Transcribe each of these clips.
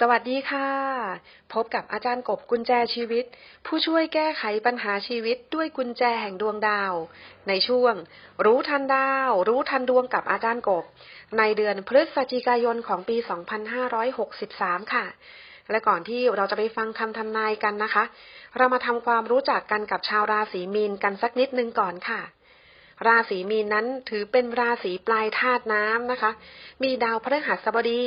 สวัสดีค่ะ พบกับอาจารย์กบกุญแจชีวิต ผู้ช่วยแก้ไขปัญหาชีวิตด้วยกุญแจแห่งดวงดาว ในช่วง รู้ทันดาว รู้ทันดวงกับอาจารย์กบ ในเดือนพฤศจิกายนของปี 2563 ค่ะ และก่อนที่เราจะไปฟังคำทำนายกันนะคะ เรามาทำความรู้จักกันกับชาวราศีมีนกันสักนิดนึงก่อนค่ะ ราศีมีนนั้นถือเป็นราศีปลายธาตุน้ำนะคะ มีดาวพฤหัสบดี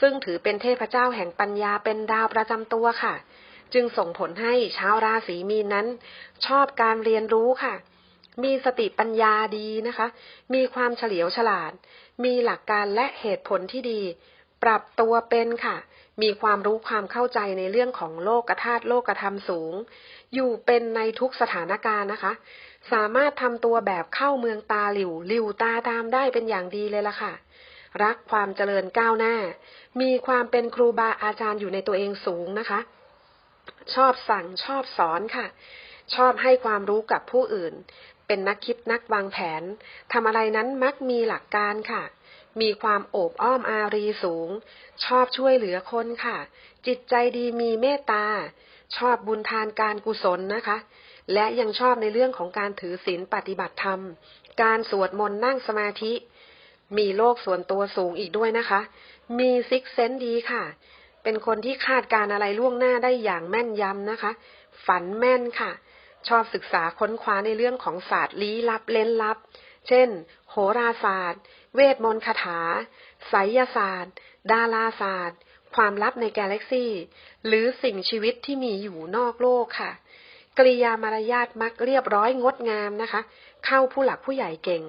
ซึ่งถือเป็นเทพเจ้าแห่งปัญญาเป็นดาวประจำตัวค่ะ จึงส่งผลให้ชาวราศีมีนนั้น ชอบการเรียนรู้ค่ะ มีสติปัญญาดีนะคะ มีความเฉลียวฉลาด มีหลักการและเหตุผลที่ดี ปรับตัวเป็นค่ะ มีความรู้ความเข้าใจในเรื่องของโลกธาตุโลกธรรมสูง อยู่เป็นในทุกสถานการณ์นะคะ สามารถทำตัวแบบเข้าเมืองตาหลิวหลิวตาตามได้เป็นอย่างดีเลยล่ะค่ะ รักความเจริญก้าวหน้า มีความเป็นครูบาอาจารย์อยู่ในตัวเองสูงนะคะ ชอบสั่งชอบสอนค่ะ ชอบให้ความรู้กับผู้อื่น เป็นนักคิดนักวางแผนทำอะไรนั้นมักมีหลักการค่ะ มีความโอบอ้อมอารีสูง ชอบช่วยเหลือคนค่ะ จิตใจดีมีเมตตา ชอบบุญทานการกุศลนะคะ และยังชอบในเรื่องของการถือศีลปฏิบัติธรรม การสวดมนต์นั่งสมาธิ มีโลกส่วนตัวสูงอีกด้วยนะคะ มีซิกเซนดีค่ะ เป็นคนที่คาดการอะไรล่วงหน้าได้อย่างแม่นยำนะคะ ฝันแม่นค่ะ ชอบศึกษาค้นคว้าในเรื่องของศาสตร์ลี้ลับเล้นลับ เช่น โหราศาสตร์ เวทมนต์คาถาไสยศาสตร์ ดาราศาสตร์ ความลับในกาแล็กซี่ หรือสิ่งชีวิตที่มีอยู่นอกโลกค่ะ กริยามารยาทมักเรียบร้อยงดงามนะคะ เข้าผู้หลักผู้ใหญ่เก่ง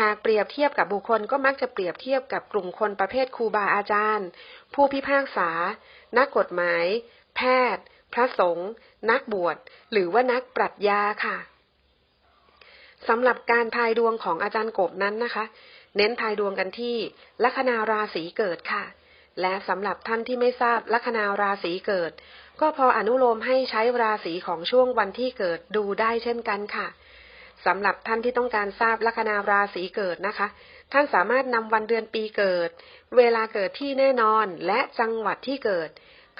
หากเปรียบเทียบกับบุคคลก็มักจะเปรียบเทียบกับกลุ่มคนประเภทครูบาอาจารย์ ผู้พิพากษา นักกฎหมาย แพทย์ พระสงฆ์นักบวช หรือว่านักปรัชญาค่ะสำหรับการทายดวงของอาจารย์กบนั้นนะคะ เน้นทายดวงกันที่ลัคนาราศีเกิดค่ะ และสำหรับท่านที่ไม่ทราบลัคนาราศีเกิด ก็พออนุโลมให้ใช้ราศีของช่วงวันที่เกิดดูได้เช่นกันค่ะสำหรับท่านที่ต้องการทราบลัคนาราศีเกิดนะคะ ท่านสามารถนำวันเดือนปีเกิด เวลาเกิดที่แน่นอนและจังหวัดที่เกิด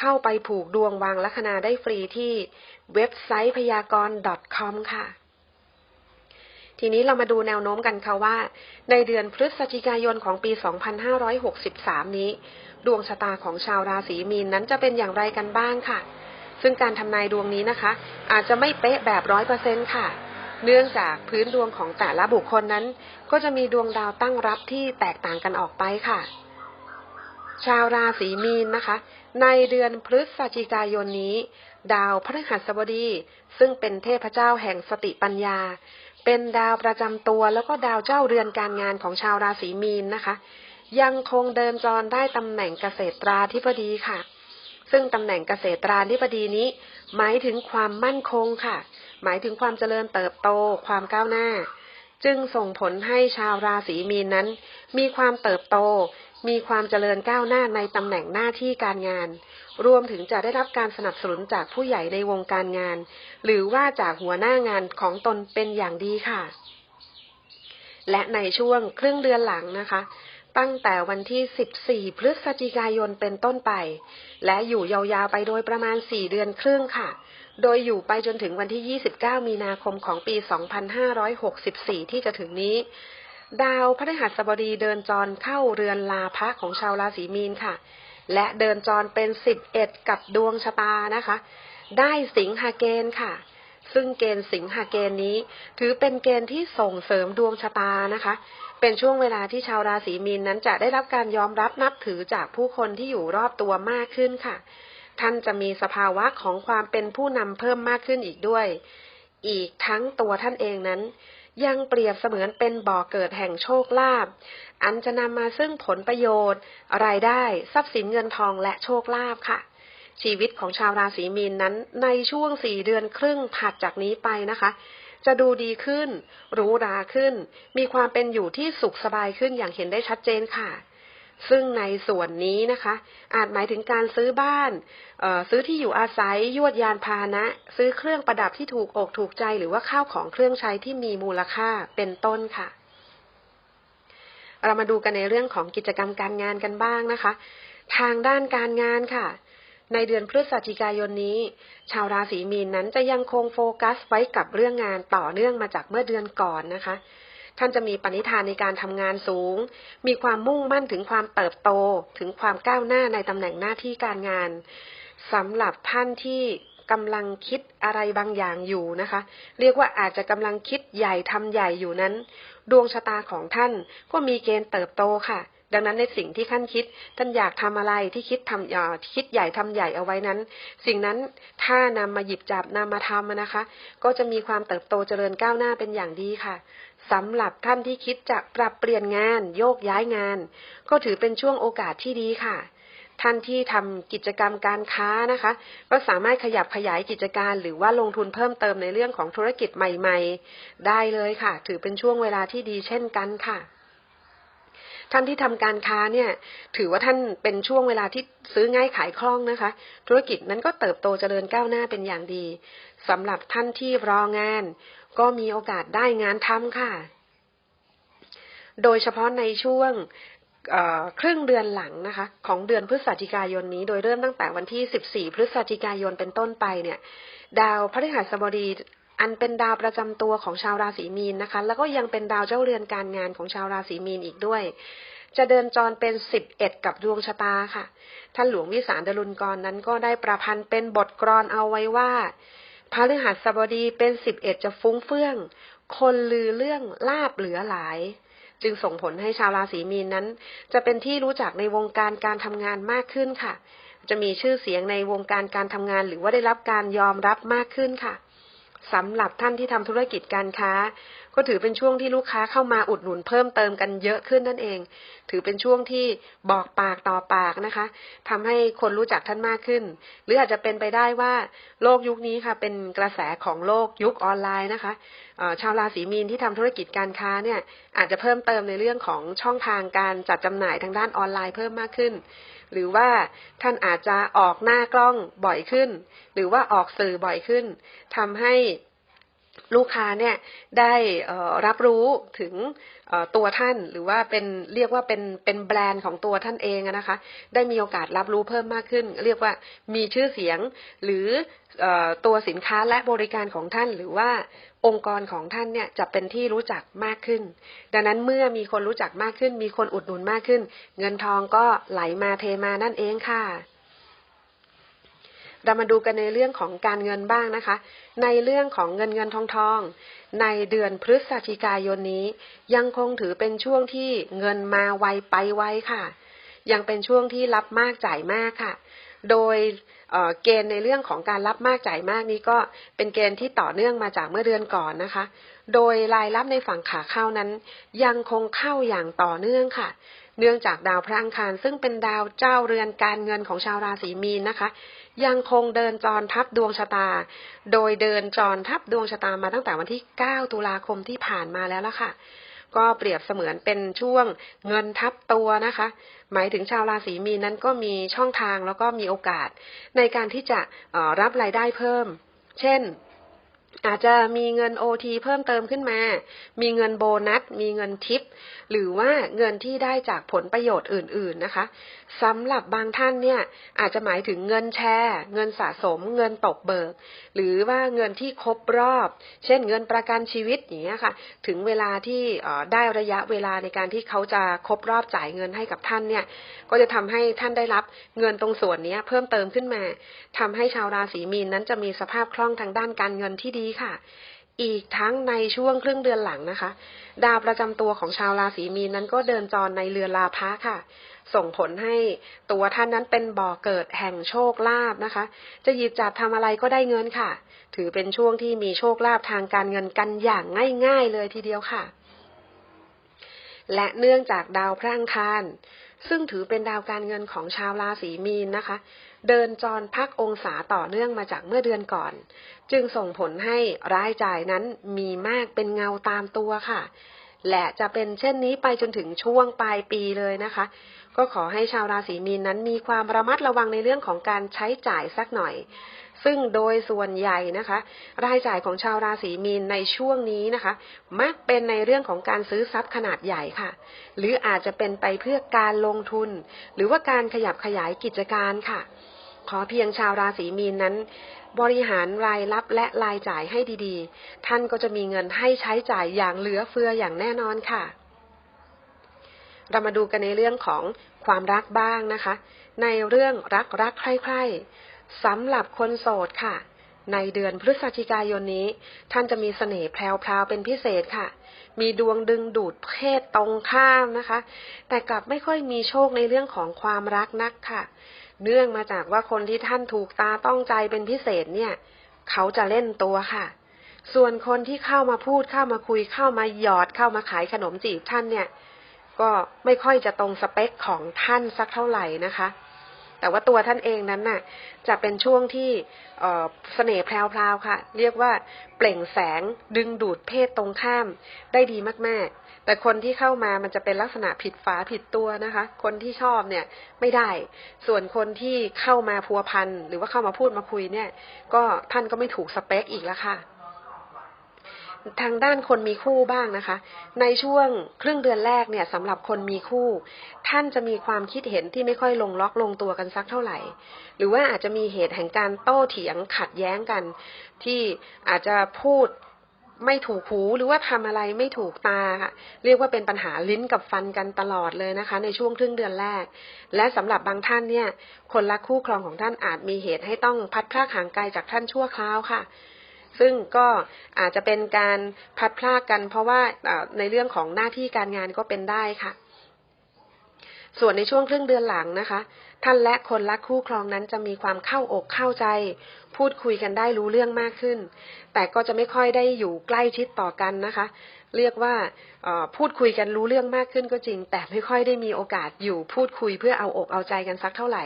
เข้าไปผูกดวงวางลัคนาได้ฟรีที่เว็บไซต์พยากรณ์ .com ค่ะ ทีนี้เรามาดูแนวโน้มกันค่ะว่า ในเดือนพฤศจิกายนของปี 2563 นี้ ดวงชะตาของชาวราศีมีนนั้นจะเป็นอย่างไรกันบ้างค่ะ ซึ่งการทำนายดวงนี้นะคะ อาจจะไม่เป๊ะแบบร้อยเปอร์เซ็นค่ะ เนื่องจากพื้นดวงของแต่ละบุคคลนั้น ก็จะมีดวงดาวตั้งรับที่แตกต่างกันออกไปค่ะ ชาวราศีมีนนะคะ ในเดือนพฤศจิกายนนี้ ดาวพฤหัสบดี ซึ่งเป็นเทพเจ้าแห่งสติปัญญา เป็นดาวประจำตัวแล้วก็ดาวเจ้าเรือนการงานของชาวราศีมีนนะคะ ยังคงเดินจรได้ตำแหน่งเกษตราธิบดีค่ะ ซึ่งตำแหน่งเกษตราธิบดีนี้ หมายถึงความมั่นคงค่ะ หมายถึงความเจริญเติบโต ความก้าวหน้า จึงส่งผลให้ชาวราศีมีนนั้น มีความเติบโต มีความเจริญก้าวหน้าในตำแหน่งหน้าที่การงาน รวมถึงจะได้รับการสนับสนุนจากผู้ใหญ่ในวงการงาน หรือว่าจากหัวหน้างานของตนเป็นอย่างดีค่ะ และในช่วงครึ่งเดือนหลังนะคะ ตั้งแต่วันที่ 14 พฤศจิกายนเป็นต้นไป และอยู่ยาวๆไปโดยประมาณ 4 เดือนครึ่งค่ะ โดยอยู่ไปจนถึงวันที่ 29 มีนาคมของปี 2564 ที่จะถึงนี้ ดาวพฤหัสบดีเดินจรเข้าเรือนลาภะของชาวราศีมีนค่ะ และเดินจรเป็น11กับดวงชะตานะคะ ได้สิงหาเกณฑ์ค่ะ ซึ่งเกณฑ์สิงหาเกณฑ์นี้ ถือเป็นเกณฑ์ที่ส่งเสริมดวงชะตานะคะ เป็นช่วงเวลาที่ชาวราศีมีนนั้นจะได้รับการยอมรับนับถือจากผู้คนที่อยู่รอบตัวมากขึ้นค่ะ ท่านจะมีสภาวะของความเป็นผู้นำเพิ่มมากขึ้นอีกด้วย อีกทั้งตัวท่านเองนั้น ยังเปรียบเสมือนเป็นบ่อเกิดแห่งโชคลาภ อันจะนำมาซึ่งผลประโยชน์ รายได้ทรัพย์สินเงินทองและโชคลาภค่ะ ชีวิตของชาวราศีมีนนั้นในช่วงสี่เดือนครึ่งถัดจากนี้ไปนะคะ จะดูดีขึ้น รู้ราขึ้น มีความเป็นอยู่ที่สุขสบายขึ้นอย่างเห็นได้ชัดเจนค่ะ ซึ่งในส่วนนี้นะคะ อาจหมายถึงการซื้อบ้าน ซื้อที่อยู่อาศัยยวดยานพาหนะ ซื้อเครื่องประดับที่ถูกอกถูกใจหรือว่าข้าวของเครื่องใช้ที่มีมูลค่าเป็นต้นค่ะ เรามาดูกันในเรื่องของกิจกรรมการงานกันบ้างนะคะ ทางด้านการงานค่ะ ในเดือนพฤศจิกายนนี้ ชาวราศีมีนนั้นจะยังคงโฟกัสไว้กับเรื่องงานต่อเนื่องมาจากเมื่อเดือนก่อนนะคะ ท่านจะมีปณิธานในการทำงานสูง มีความมุ่งมั่นถึงความเติบโต ถึงความก้าวหน้าในตำแหน่งหน้าที่การงานสำหรับท่านที่กำลังคิดอะไรบางอย่างอยู่นะคะ เรียกว่าอาจจะกำลังคิดใหญ่ทำใหญ่อยู่นั้น ดวงชะตาของท่านก็มีเกณฑ์เติบโตค่ะ ดังนั้นในสิ่งที่ท่านคิด ท่านอยากทำอะไรที่คิดทำคิดใหญ่ทำใหญ่เอาไว้นั้น สิ่งนั้นถ้านำมาหยิบจับนำมาทำนะคะ ก็จะมีความเติบโตเจริญก้าวหน้าเป็นอย่างดีค่ะ สำหรับท่านที่คิดจะปรับเปลี่ยนงานโยกย้ายงาน ก็ถือเป็นช่วงโอกาสที่ดีค่ะ ท่านที่ทำกิจกรรมการค้านะคะ ก็สามารถขยับขยายกิจการ หรือว่าลงทุนเพิ่มเติมในเรื่องของธุรกิจใหม่ ๆ ได้เลยค่ะ ถือเป็นช่วงเวลาที่ดีเช่นกันค่ะท่านที่ทำการค้าเนี่ย ถือว่าท่านเป็นช่วงเวลาที่ซื้อง่ายขายคล่องนะคะ ธุรกิจนั้นก็เติบโตเจริญก้าวหน้าเป็นอย่างดีสำหรับท่านที่รองาน ก็มีโอกาสได้งานทำค่ะ โดยเฉพาะในช่วงครึ่งเดือนหลังนะคะ ของเดือนพฤศจิกายนนี้โดยเริ่มตั้งแต่วันที่ 14 พฤศจิกายนเป็นต้นไปเนี่ย ดาวพฤหัสบดีอันเป็นดาวประจำตัวของชาวราศีมีนนะคะ แล้วก็ยังเป็นดาวเจ้าเรือนการงานของชาวราศีมีนอีกด้วย จะเดินจรเป็นสิบเอ็ดกับดวงชะตาค่ะ ท่านหลวงวิสารดลุนกรนั้นก็ได้ประพันธ์เป็นบทกรอนเอาไว้ว่า พฤหัสบดีเป็นสิบเอ็ดจะฟุ้งเฟื่อง คนลือเรื่องลาบเหลือหลาย จึงส่งผลให้ชาวราศีมีนนั้น จะเป็นที่รู้จักในวงการการทำงานมากขึ้นค่ะ จะมีชื่อเสียงในวงการการทำงานหรือว่าได้รับการยอมรับมากขึ้นค่ะ สำหรับท่านที่ทำธุรกิจการค้า ก็ถือเป็นช่วงที่ลูกค้าเข้ามาอุดหนุนเพิ่มเติมกันเยอะขึ้นนั่นเอง ถือเป็นช่วงที่บอกปากต่อปากนะคะทำให้คนรู้จักท่านมากขึ้น หรืออาจจะเป็นไปได้ว่าโลกยุคนี้ค่ะเป็นกระแสของโลกยุคออนไลน์นะคะชาวราศีมีนที่ทำธุรกิจการค้าเนี่ยอาจจะเพิ่มเติมในเรื่องของช่องทางการจัดจำหน่ายทางด้านออนไลน์เพิ่มมากขึ้น หรือว่าท่านอาจจะออกหน้ากล้องบ่อยขึ้น หรือว่าออกสื่อบ่อยขึ้นทำให้ ลูกค้าเนี่ยได้รับรู้ถึงตัวท่านหรือว่าเป็นเรียกว่าเป็นเป็นแบรนด์ของตัวท่านเองนะคะ ได้มีโอกาสรับรู้เพิ่มมากขึ้น เรียกว่ามีชื่อเสียงหรือตัวสินค้าและบริการของท่าน หรือว่าองค์กรของท่านเนี่ยจะเป็นที่รู้จักมากขึ้น ดังนั้นเมื่อมีคนรู้จักมากขึ้น มีคนอุดหนุนมากขึ้น เงินทองก็ไหลมาเทมานั่นเองค่ะ เรามาดูกันในเรื่องของการเงินบ้างนะคะ ในเรื่องของเงินเงินทองทอง ในเดือนพฤศจิกายนนี้ ยังคงถือเป็นช่วงที่เงินมาไวไปไวค่ะ ยังเป็นช่วงที่รับมากจ่ายมากค่ะ โดยเกณฑ์ในเรื่องของการรับมากจ่ายมากนี้ก็เป็นเกณฑ์ที่ต่อเนื่องมาจากเมื่อเดือนก่อนนะคะ โดยรายรับในฝั่งขาเข้านั้น ยังคงเข้าอย่างต่อเนื่องค่ะ เนื่องจากดาวพระอังคารซึ่งเป็นดาวเจ้าเรือนการเงินของชาวราศีมีนนะคะ ยังคงเดินจรทับดวงชะตา โดยเดินจรทับดวงชะตามาตั้งแต่วันที่ 9 ตุลาคมที่ผ่านมาแล้วล่ะค่ะ ก็เปรียบเสมือนเป็นช่วงเงินทับตัวนะคะ หมายถึงชาวราศีมีนนั้นก็มีช่องทางแล้วก็มีโอกาส ในการที่จะรับรายได้เพิ่ม เช่น อาจจะมีเงินโอทีเพิ่มเติมขึ้นมา มีเงินโบนัส มีเงินทิป หรือว่าเงินที่ได้จากผลประโยชน์อื่น ๆนะคะสำหรับบางท่านเนี่ยอาจจะหมายถึงเงินแชร์ เงินสะสม เงินตกเบิก หรือว่าเงินที่ครบรอบ เช่นเงินประกันชีวิตอย่างเงี้ยค่ะ ถึงเวลาที่ได้ระยะเวลาในการที่เขาจะครบรอบจ่ายเงินให้กับท่านเนี่ย ก็จะทำให้ท่านได้รับเงินตรงส่วนนี้เพิ่มเติมขึ้นมาทำให้ชาวราศีมีนนั้นจะมีสภาพคล่องทางด้านการเงินที่ดีค่ะ อีกทั้งในช่วงครึ่งเดือนหลังนะคะ ดาวประจำตัวของชาวราศีมีนนั้นก็เดินจรในเรือนลาภะค่ะ ส่งผลให้ตัวท่านนั้นเป็นบ่อเกิดแห่งโชคลาภนะคะ จะหยิบจับทำอะไรก็ได้เงินค่ะ ถือเป็นช่วงที่มีโชคลาภทางการเงินกันอย่างง่าย ๆ เลยทีเดียวค่ะ และเนื่องจากดาวพร่างคาร ซึ่งถือเป็นดาวการเงินของชาวราศีมีนนะคะ เดินจรพักองศาต่อเนื่องมาจากเมื่อเดือนก่อน จึงส่งผลให้รายจ่ายนั้นมีมากเป็นเงาตามตัวค่ะ และจะเป็นเช่นนี้ไปจนถึงช่วงปลายปีเลยนะคะ ก็ขอให้ชาวราศีมีนนั้นมีความระมัดระวังในเรื่องของการใช้จ่ายสักหน่อย ซึ่งโดยส่วนใหญ่นะคะ รายจ่ายของชาวราศีมีนในช่วงนี้นะคะ มักเป็นในเรื่องของการซื้อทรัพย์ขนาดใหญ่ค่ะ หรืออาจจะเป็นไปเพื่อการลงทุน หรือว่าการขยับขยายกิจการค่ะ ขอเพียงชาวราศีมีนนั้นบริหารรายรับและรายจ่ายให้ดีๆ ท่านก็จะมีเงินให้ใช้จ่ายอย่างเหลือเฟืออย่างแน่นอนค่ะ เรามาดูกันในเรื่องของความรักบ้างนะคะ ในเรื่องรักรักใคร่ๆ สำหรับคนโสดค่ะ ในเดือนพฤศจิกายนนี้ ท่านจะมีเสน่ห์แพรวๆเป็นพิเศษค่ะ มีดวงดึงดูดเพศตรงข้ามนะคะ แต่กลับไม่ค่อยมีโชคในเรื่องของความรักนักค่ะ เนื่องมาจากว่าคนที่ท่านถูกตาต้องใจเป็นพิเศษเนี่ย เขาจะเล่นตัวค่ะส่วนคนที่เข้ามาพูดเข้ามาคุยเข้ามาหยอดเข้ามาขายขนมจีบท่านเนี่ย ก็ไม่ค่อยจะตรงสเปคของท่านสักเท่าไหร่นะคะ แต่ว่าตัวท่านเองนั้นน่ะ จะเป็นช่วงที่เสน่ห์แพรวๆค่ะ เรียกว่าเปล่งแสงดึงดูดเพศตรงข้ามได้ดีมากๆ แต่คนที่เข้ามามันจะเป็นลักษณะผิดฝาผิดตัวนะคะ คนที่ชอบเนี่ยไม่ได้ ส่วนคนที่เข้ามาพัวพันหรือว่าเข้ามาพูดมาคุยเนี่ย ก็ท่านก็ไม่ถูกสเปคอีกแล้วค่ะ ทางด้านคนมีคู่บ้างนะคะ ในช่วงครึ่งเดือนแรกเนี่ยสำหรับคนมีคู่ ท่านจะมีความคิดเห็นที่ไม่ค่อยลงล็อกลงตัวกันสักเท่าไหร่ หรือว่าอาจจะมีเหตุแห่งการโต้เถียงขัดแย้งกัน ที่อาจจะพูดไม่ถูกหูหรือว่าทำอะไรไม่ถูกตา เรียกว่าเป็นปัญหาลิ้นกับฟันกันตลอดเลยนะคะ ในช่วงครึ่งเดือนแรก และสำหรับบางท่านเนี่ย คนรักคู่ครองของท่านอาจมีเหตุให้ต้องพัดพรากห่างไกลจากท่านชั่วคราวค่ะ ซึ่งก็อาจจะเป็นการพัดพลากกัน เพราะว่าในเรื่องของหน้าที่การงานก็เป็นได้ค่ะ ส่วนในช่วงครึ่งเดือนหลังนะคะ ท่านและคนรักคู่ครองนั้นจะมีความเข้าอกเข้าใจ พูดคุยกันได้รู้เรื่องมากขึ้น แต่ก็จะไม่ค่อยได้อยู่ใกล้ชิดต่อกันนะคะ เรียกว่าพูดคุยกันรู้เรื่องมากขึ้นก็จริง แต่ไม่ค่อยได้มีโอกาสอยู่พูดคุยเพื่อเอาอกเอาใจกันสักเท่าไหร่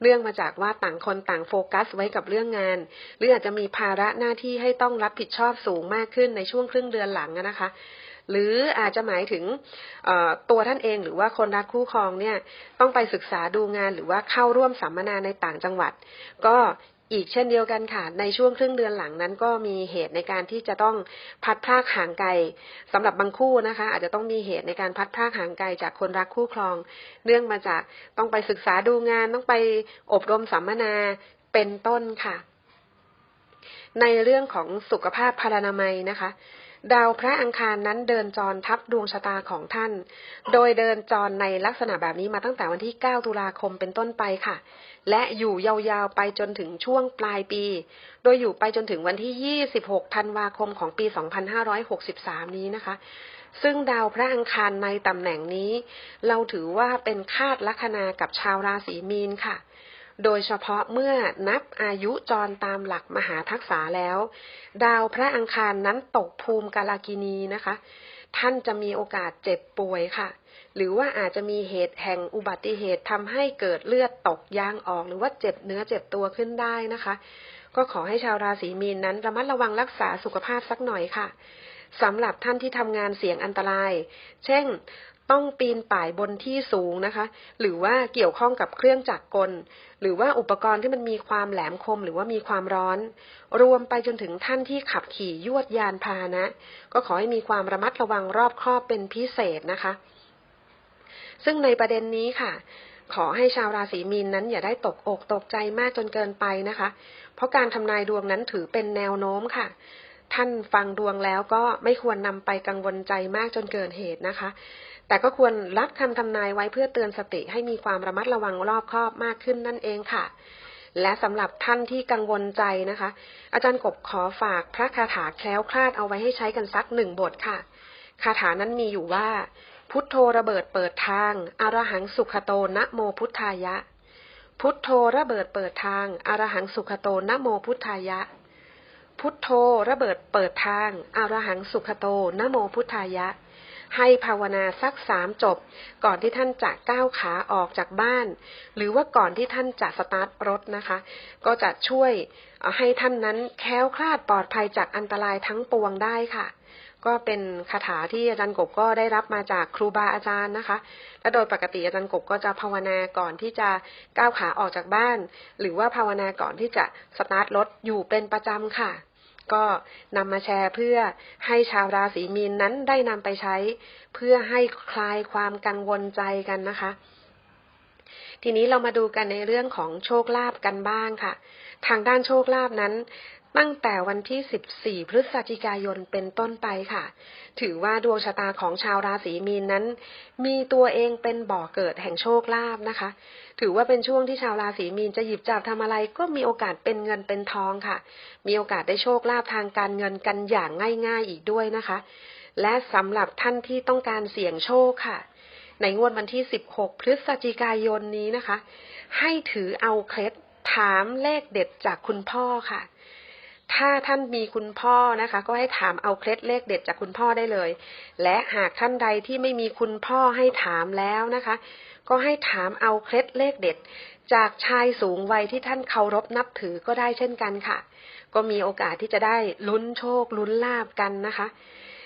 เนื่องมาจากว่าต่างคนต่างโฟกัสไว้กับเรื่องงาน หรืออาจจะมีภาระหน้าที่ให้ต้องรับผิดชอบสูงมากขึ้นในช่วงครึ่งเดือนหลังนะคะหรืออาจจะหมายถึงตัวท่านเองหรือว่าคนรักคู่ครองเนี่ยต้องไปศึกษาดูงานหรือว่าเข้าร่วมสัมมนาในต่างจังหวัด ก็ อีกเช่นเดียวกันค่ะ ในช่วงครึ่งเดือนหลังนั้นก็มีเหตุในการที่จะต้องพัดพากห่างไกลสำหรับบางคู่นะคะ อาจจะต้องมีเหตุในการพัดพากห่างไกลจากคนรักคู่ครอง เนื่องมาจากต้องไปศึกษาดูงานต้องไปอบรมสัมมนาเป็นต้นค่ะ ในเรื่องของสุขภาพพลานามัยนะคะ ดาวพระอังคารนั้นเดินจรทับดวงชะตาของท่าน โดยเดินจรในลักษณะแบบนี้มาตั้งแต่วันที่ 9 ตุลาคมเป็นต้นไปค่ะ และอยู่ยาวๆไปจนถึงช่วงปลายปี โดยอยู่ไปจนถึงวันที่ 26 ธันวาคมของปี 2563 นี้นะคะ ซึ่งดาวพระอังคารในตำแหน่งนี้ เราถือว่าเป็นคาดลัคนากับชาวราศีมีนค่ะ โดยเฉพาะเมื่อนับอายุจรตามหลักมหาทักษะแล้ว ดาวพระอังคารนั้นตกภูมิกาลากินีนะคะ ท่านจะมีโอกาสเจ็บป่วยค่ะ หรือว่าอาจจะมีเหตุแห่งอุบัติเหตุทำให้เกิดเลือดตกยางออก หรือว่าเจ็บเนื้อเจ็บตัวขึ้นได้นะคะ ก็ขอให้ชาวราศีมีนนั้นระมัดระวังรักษาสุขภาพสักหน่อยค่ะสำหรับท่านที่ทำงานเสี่ยงอันตราย เช่น ต้องปีนป่ายบนที่สูงนะคะ หรือว่าเกี่ยวข้องกับเครื่องจักรกล หรือว่าอุปกรณ์ที่มันมีความแหลมคมหรือว่ามีความร้อน รวมไปจนถึงท่านที่ขับขี่ยวดยานพาหนะ ก็ขอให้มีความระมัดระวังรอบครอบเป็นพิเศษนะคะ ซึ่งในประเด็นนี้ค่ะขอให้ชาวราศีมีนนั้นอย่าได้ตกอกตกใจมากจนเกินไปนะคะ เพราะการทำนายดวงนั้นถือเป็นแนวโน้มค่ะ ท่านฟังดวงแล้วก็ไม่ควรนำไปกังวลใจมากจนเกินเหตุนะคะ แต่ก็ควรรับคำทำนายไว้เพื่อเตือนสติให้มีความระมัดระวังรอบคอบมากขึ้นนั่นเองค่ะ และสำหรับท่านที่กังวลใจนะคะ อาจารย์กบขอฝากพระคาถาแคล้วคลาดเอาไว้ให้ใช้กันสักหนึ่งบทค่ะ คาถานั้นมีอยู่ว่า พุทโธระเบิดเปิดทางอรหังสุขโตนะโมพุทธายะ พุทโธระเบิดเปิดทางอรหังสุขโตนะโมพุทธายะ พุทโธระเบิดเปิดทางอรหังสุขโตนะโมพุทธายะ ให้ภาวนาสักสามจบ ก่อนที่ท่านจะก้าวขาออกจากบ้าน หรือว่าก่อนที่ท่านจะสตาร์ทรถนะคะ ก็จะช่วยให้ท่านนั้นแค้วคลาดปลอดภัยจากอันตรายทั้งปวงได้ค่ะ ก็เป็นคาถาที่อาจารย์กบก็ได้รับมาจากครูบาอาจารย์นะคะ และโดยปกติอาจารย์กบก็จะภาวนาก่อนที่จะก้าวขาออกจากบ้าน หรือว่าภาวนาก่อนที่จะสตาร์ทรถอยู่เป็นประจำค่ะ ก็นำมาแชร์เพื่อให้ชาวราศีมีนนั้นได้นำไปใช้ เพื่อให้คลายความกังวลใจกันนะคะ ทีนี้เรามาดูกันในเรื่องของโชคลาภกันบ้างค่ะ ทางด้านโชคลาภนั้น ตั้งแต่วันที่ 14 พฤศจิกายนเป็นต้นไปค่ะ ถือว่าดวงชะตาของชาวราศีมีนนั้น มีตัวเองเป็นบ่อเกิดแห่งโชคลาภนะคะ ถือว่าเป็นช่วงที่ชาวราศีมีนจะหยิบจับทำอะไรก็มีโอกาสเป็นเงินเป็นทองค่ะ มีโอกาสได้โชคลาภทางการเงินกันอย่างง่ายๆอีกด้วยนะคะ และสำหรับท่านที่ต้องการเสี่ยงโชคค่ะ ในงวดวันที่ 16 พฤศจิกายนนี้นะคะ ให้ถือเอาเคล็ดถามเลขเด็ดจากคุณพ่อค่ะ ถ้าท่านมีคุณพ่อนะคะ ก็ให้ถามเอาเคล็ดเลขเด็ดจากคุณพ่อได้เลย และหากท่านใดที่ไม่มีคุณพ่อให้ถามแล้วนะคะ ก็ให้ถามเอาเคล็ดเลขเด็ด จากชายสูงวัยที่ท่านเคารพนับถือก็ได้เช่นกันค่ะ ก็มีโอกาสที่จะได้ลุ้นโชคลุ้นลาบกันนะคะ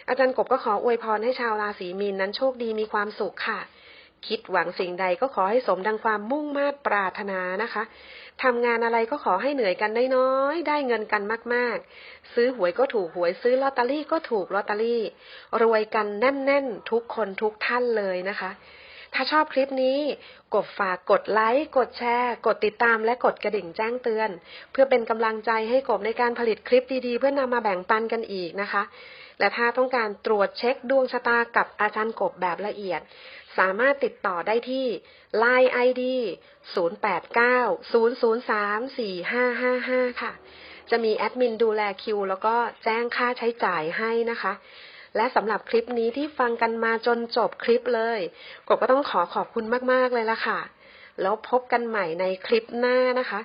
อาจารย์กบก็ขออวยพรให้ชาวราศีมีนนั้นโชคดีมีความสุขค่ะ คิดหวังสิ่งใดก็ขอให้สมดังความมุ่งมา่ปรารถนานะคะ ทำงานอะไรก็ขอให้เหนื่อยกันน้อยๆ ได้เงินกันมากๆ ซื้อหวยก็ถูกหวยซื้อลอตเตอรี่ก็ถูกลอตเตอรี่ รวยกันแน่นๆ ทุกคนทุกท่านเลยนะคะ ถ้าชอบคลิปนี้ กดฝากกดไลค์ กดแชร์ กดติดตามและกดกระดิ่งแจ้งเตือน เพื่อเป็นกำลังใจให้กบในการผลิตคลิปดีๆ เพื่อนำมาแบ่งปันกันอีกนะคะ และถ้าต้องการตรวจเช็คดวงชะตากับอาจารย์กบแบบละเอียด สามารถติดต่อได้ที่ Line ID 0890034555 ค่ะ จะมีแอดมินดูแลคิว แล้วก็แจ้งค่าใช้จ่ายให้นะคะและสำหรับคลิปนี้ที่ฟังกันมาจนจบคลิปเลยกบก็ต้องขอขอบคุณมากๆเลยละค่ะ แล้วพบกันใหม่ในคลิปหน้านะคะ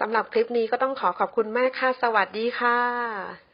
สำหรับคลิปนี้ก็ต้องขอขอบคุณมากค่ะ สวัสดีค่ะ